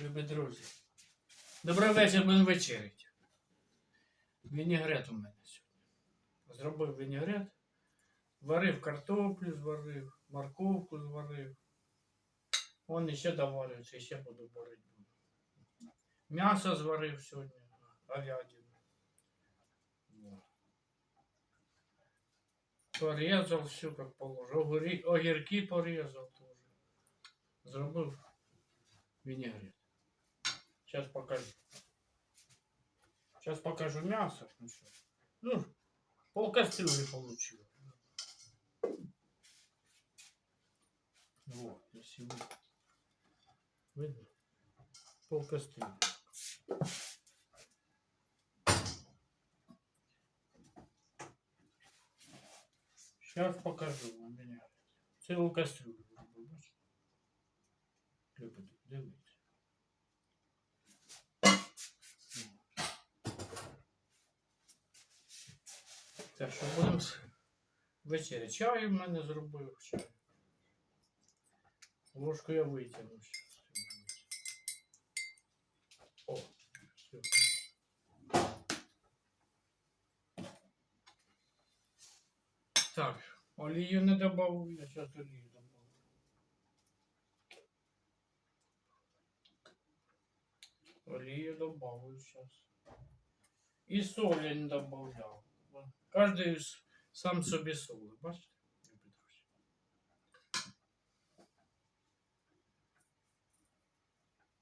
Любі друзі. Добрий вечір, будемо вечеряти. Вінігрет у мене сьогодні. Зробив вінігрет. Варив картоплю, зварив, морковку зварив. Вон іще доварюється, ще буду варити. М'ясо зварив сьогодні, говядину. Вот. Порезал все как положено. Огірки порезал тоже. Зробив винегрет. Сейчас покажу. Сейчас покажу мясо. Ну, что. ну пол кастрюли получил. Вот, если вы- видно, пол кастрюли. Сейчас покажу вам меня. Цілу кастрюлю. Що будемо вечеря. Чаю в мене зробив чай. Ложку я витягну зараз. О, все. Так, олію не добавив, я зараз олію добавлю. Олію добавлю зараз. І солі не добавляв. Кожен сам собі солить, бачите? любі друзі?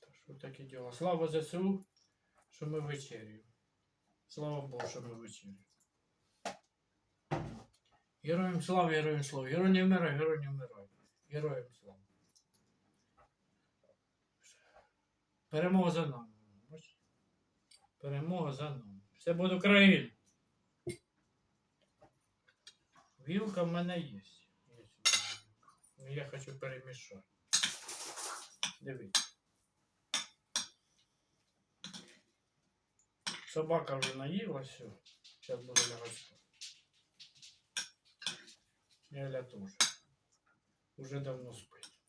Так що таке діло. Слава ЗСУ, що ми вечерюємо. Слава Богу, що ми вечерюємо. Героям слава, героям слава. Герой не вмирай, герой не вмирай. Героям слава. Перемога за нами. Перемога за нами. Все буде Україна. Вілка в мене є. Є в мене вілка. Ну, Я хочу перемішати. Дивіться. Собака вже наїлася. Зараз буду лягати. спати. Еля тоже. Уже давно спить.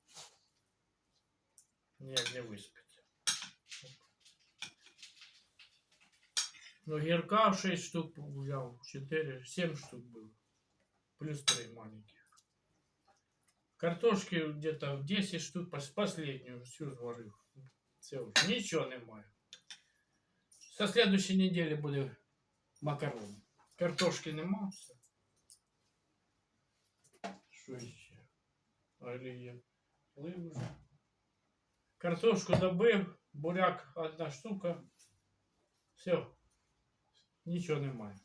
Ніяк не виспиться. Ну, гірка 6 штук взяв, 4, 7 штук было. Плюс 3 маленьких. Картошки где-то 10 штук, пос- последнюю всю зварив. Все, уже ничего немає. Со следующей недели буде макарони. Картошки нема. Все. Що ще? Олія. Плив уже. Картошку добив, буряк одна штука. Все. Нічого немає.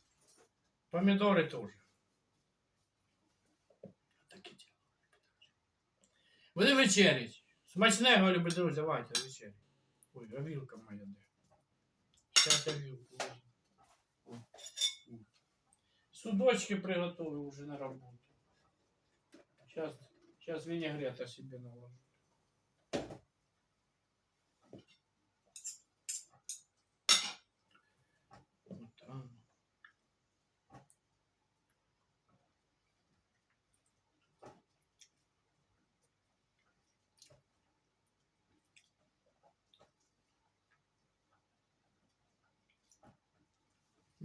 Помідори теж. Буде вечерять. Смачного, любі друзі, давайте вечерять. Ой, а вілка моя де. Сейчас я вілку. візьму. О, о. Судочки приготовив уже на роботу. Сейчас, сейчас винегрета себе наложу.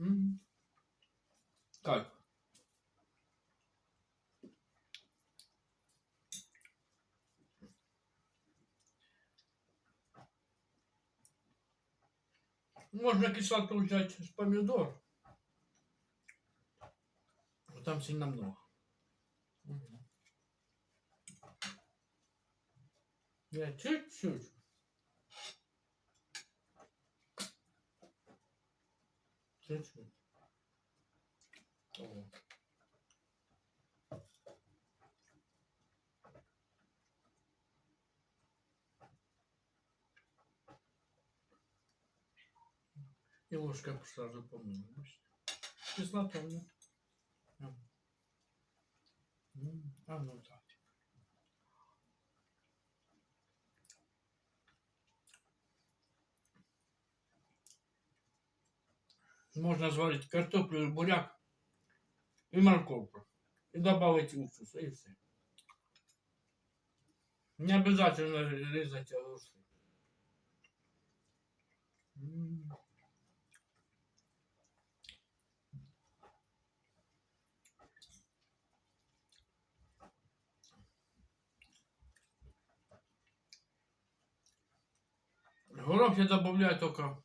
М. Можно кислоту взять с помидор. Но там сильно много. Я чуть-чуть. Чуть-чуть. И ложка сразу помыла. бачите? Кислота, А ну так. Можно сварить картоплю, буряк и морковку. И добавить уксус, и все. Не обязательно резать огурцы. Горох я добавляю только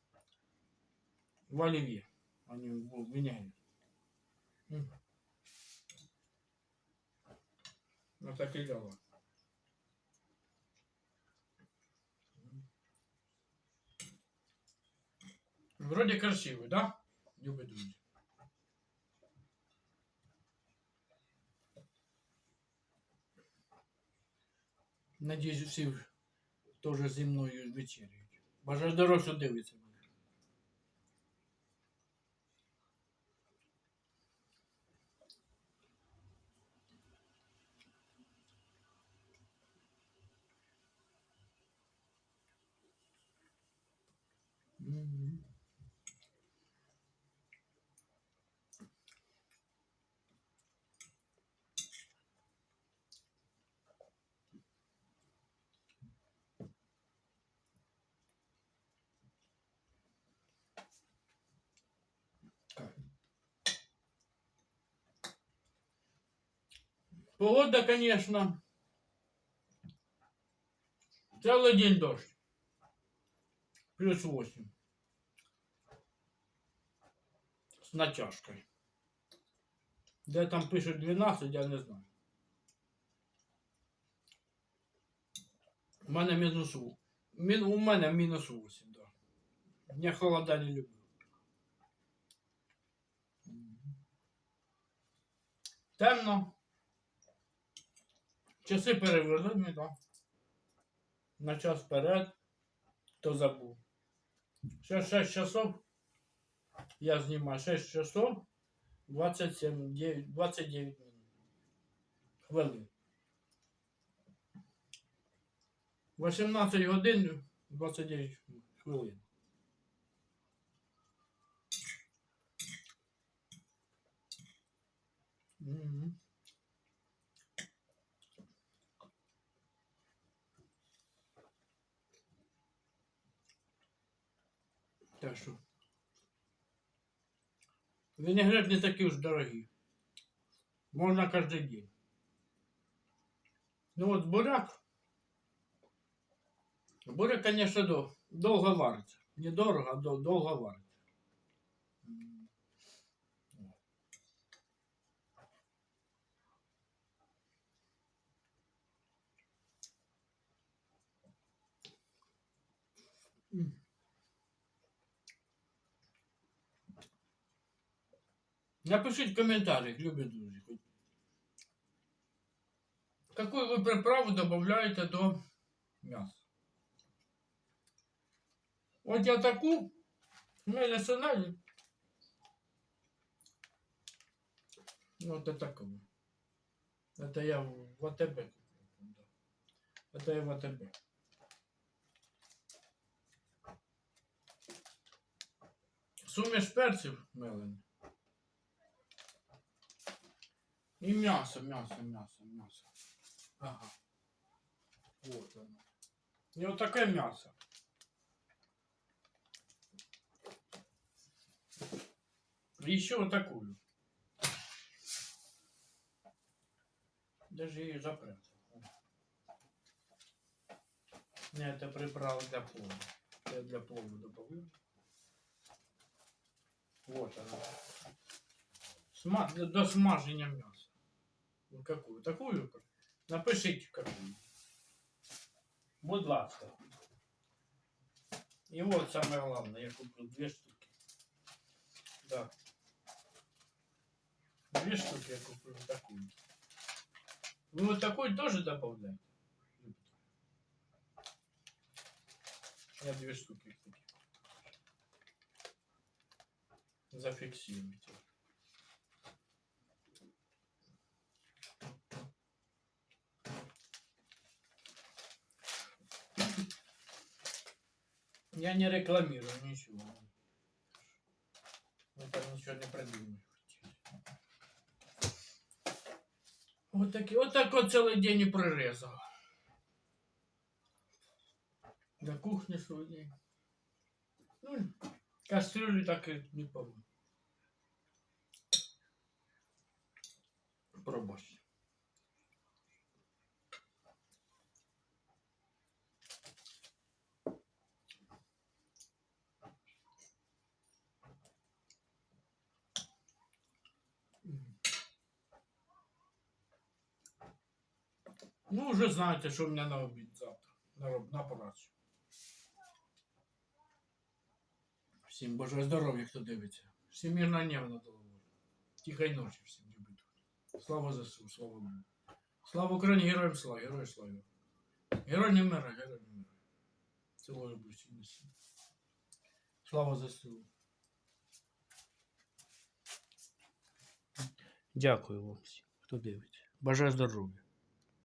в оливье, а не в винегрет. М. Вот так и делаю. Вроде красивый, да? Любі друзі. Надіюсь, всі теж зі мною вечеряють. Бажаю здоров'я, що дивиться Погода, конечно, целый день дождь. Плюс 8. С натяжкой. Де там пишуть 12, я не знаю. У мене мінус Мін, у мене мінус 8, да. Я холода не люблю. Темно. Часи перевели ми, так. На час вперед. Хто забув. Ще 6 часов. Я знімаю 6 часов 27, 9, 29 минут. Хвилин. 18 годин 29 хвилин. Так що. Винегрет не такий уж дорогий. Можна кожен день. Ну от буряк. Буряк, конечно, дол- долго варится. Недорого, а дол- долго варится. М. Напишите в комментариях, любые друзья. хоть Какую вы приправу добавляете до мяса? Вот я таку, у меня сценарий. Вот это такую. Это я в АТБ. Это я в АТБ. Суміш перців мелений. І м'ясо, м'ясо, м'ясо, м'ясо. Ага. Вот оно. І отаке м'ясо. Еще вот такую. Даже ее запрятал. Не, это приправа для плова. Я для плова добавлю. Вот она. Сма... До, смажения мяса. Ну какую? Такую? Напишите какую. Будь ласка. И вот самое главное, я купил две штуки. Да. Две штуки я купил такую. Вы вот такой тоже добавляете? Я две штуки купил. Зафиксируйте. Я не рекламирую ничего. Вы там ничего не придумаете. Вот, таки, вот так вот целый день и прорезал. До кухни день. Ну, кастрюлю так и не помню. Пробуй. Ну, уже знаете, что у меня на обід завтра. На, на працю. Всім бажаю здоров'я, хто дивиться. Всім мирного дня на голову. Тихої ночі всім любить. Слава ЗСУ, слава Богу. Слава Україні, героям слава, героям слава. Герой не вмирає, герой не люблю всім. всім. Слава ЗСУ. Дякую вам всім, хто дивиться. Бажаю здоров'я.